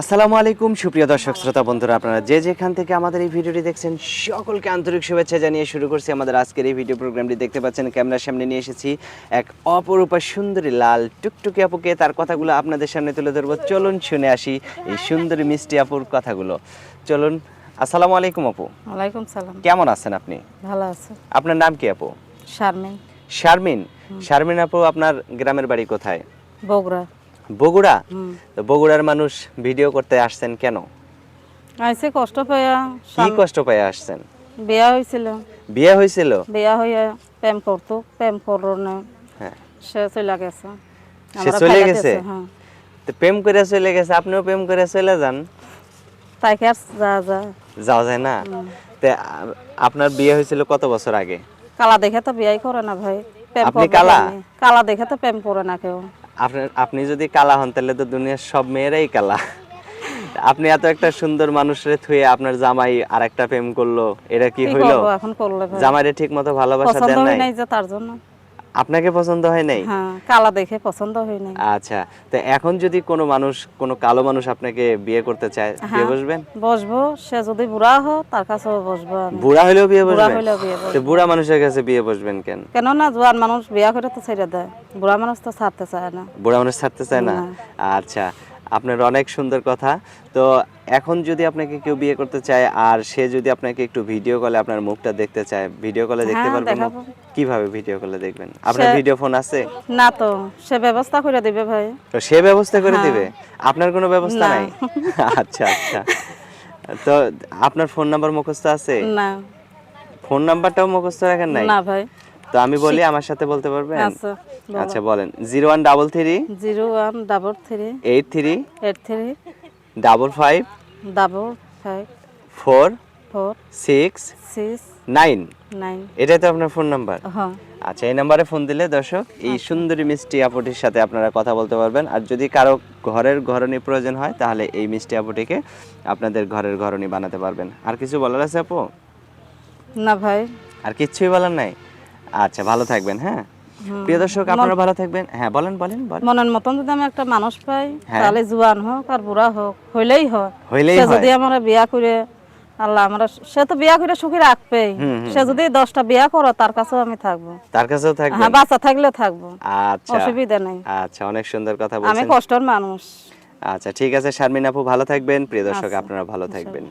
আসসালামু আলাইকুম সুপ্রিয় দর্শক শ্রোতা বন্ধুরা আপনারা যে যেখান থেকে আমাদের এই ভিডিওটি দেখছেন সকলকে আন্তরিক শুভেচ্ছা জানিয়ে শুরু করছি আমাদের আজকের এই ভিডিও প্রোগ্রামটি। দেখতে পাচ্ছেন ক্যামেরার সামনে নিয়ে এসেছি এক অপরূপা সুন্দরী লাল টুকটুকি আপুকে। তার কথাগুলো আপনাদের সামনে তুলে ধরবো। চলুন শুনে আসি এই সুন্দরী মিষ্টি আপুর কথাগুলো। চলুন আসসালামু আলাইকুম আপু। ওয়ালাইকুম সালাম। কেমন আছেন আপনি? ভালো আছে। আপনার নাম কি আপু? শারমিন। শারমিন। শারমিন আপু আপনার গ্রামের বাড়ি কোথায়? বগুড়া। বগুড়া? তো বগুড়ার মানুষ ভিডিও করতে আসছেন কেন? আইসে কষ্ট পাইয়া কি কষ্ট পেয়ে আসছেন? বিয়া হয়েছিল বিয়ে হয়েছিল বিয়া হইয়া প্রেম করতো প্রেম করল না। হ্যাঁ। সে চলে গেছে। সে চলে গেছে? হ্যাঁ। তো প্রেম করে চলে গেছে আপনিও প্রেম করে চলে যান। তাইকে আর যা যা যাওয়া যায় না? তো আপনার বিয়ে হয়েছিল কত বছর আগে? কালা দেখে তো বিয়াই করে না ভাই। আপনি কালা? কালা দেখে তো প্রেম করে না কেউ। আপনার আপনি যদি কালা হন তাহলে তো দুনিয়ার সব মেয়েরাই কালা। আপনি এত একটা সুন্দর মানুষের থুয়ে আপনার জামাই আর একটা প্রেম করল এটা কি হইল? জামাইরে ঠিক মতো ভালোবাসা দেন নাই? তার জন্য। আপনাকে পছন্দ হয় নাই? হ্যাঁ কালা দেখে পছন্দ হয় নাই। আচ্ছা তো এখন যদি কোনো মানুষ কোনো কালো মানুষ আপনাকে বিয়ে করতে চায় বিয়ে হ্যাঁ। বসবেন? বসবো। সে যদি বুড়া হো তার কাছে বসবো আমি। বুড়া হলেও বিয়ে বুড়া বসবেন? তো বুড়া মানুষের কাছে বিয়ে বসবেন কেন? কেন না জোয়ান মানুষ বিয়ে করে তো ছেড়ে দেয়। বুড়া মানুষ তো ছাড়তে চায় না। বুড়া মানুষ ছাড়তে চায় না? আচ্ছা আপনার অনেক সুন্দর কথা। তো এখন যদি আপনাকে কেউ বিয়ে করতে চায় আর সে যদি আপনাকে একটু ভিডিও কলে আপনার মুখটা দেখতে চায় ভিডিও কলে দেখতে হ্যাঁ, পারবেন কীভাবে ভিডিও কলে দেখবেন? আপনার ভিডিও ফোন আছে? না তো সে ব্যবস্থা করে দিবে ভাই। তো সে ব্যবস্থা করে দিবে? আপনার কোনো ব্যবস্থা হ্যাঁ। নাই? আচ্ছা আচ্ছা। তো আপনার ফোন নাম্বার মুখস্থ আছে? না। ফোন নাম্বারটাও মুখস্থ রাখেন নাই? না ভাই। তো আমি বলি আমার সাথে বলতে পারবেন? আচ্ছা আচ্ছা বলেন। Zero one double three? Zero one double three. Eight three? Eight three. Double five? Double five. Four? Four. Six? Six. Nine? Nine. এটাই তো আপনার ফোন নাম্বার? হ্যাঁ। আচ্ছা এই নাম্বারে ফোন দিলে দর্শক এই সুন্দরী মিষ্টি আপুটির সাথে আপনারা কথা বলতে পারবেন। আর যদি কারও ঘরের ঘরণী প্রয়োজন হয় তাহলে এই মিষ্টি আপুটিকে আপনাদের ঘরের ঘরণী বানাতে পারবেন। আর কিছু বলার আছে আপু? না ভাই। আর কিচ্ছুই বলার নাই? আচ্ছা ভালো থাকবেন হ্যাঁ? প্রিয় দর্শক আপনারা ভালো থাকবেন? হ্যাঁ বলেন বলেন মনের মতন যদি আমি একটা মানুষ পাই হ্যাঁ। তাহলে জোয়ান হোক আর বুড়া হোক হইলেই হয়। হইলেই সে। যদি আমার বিয়া করে আল্লাহ আমরা সে তো বিয়া করে সুখী হুম, সে যদি দশটা বিয়া করো তার কাছেও আমি থাকব। তার কাছেও থাকবেন? হ্যাঁ বাচ্চা থাকলে থাকব। আচ্ছা। অসুবিধা নেই। আচ্ছা অনেক সুন্দর কথা বলছেন। আমি কষ্টের মানুষ। আচ্ছা ঠিক আছে শারমিন আপু ভালো থাকবেন। প্রিয় দর্শক আপনারা ভালো থাকবেন।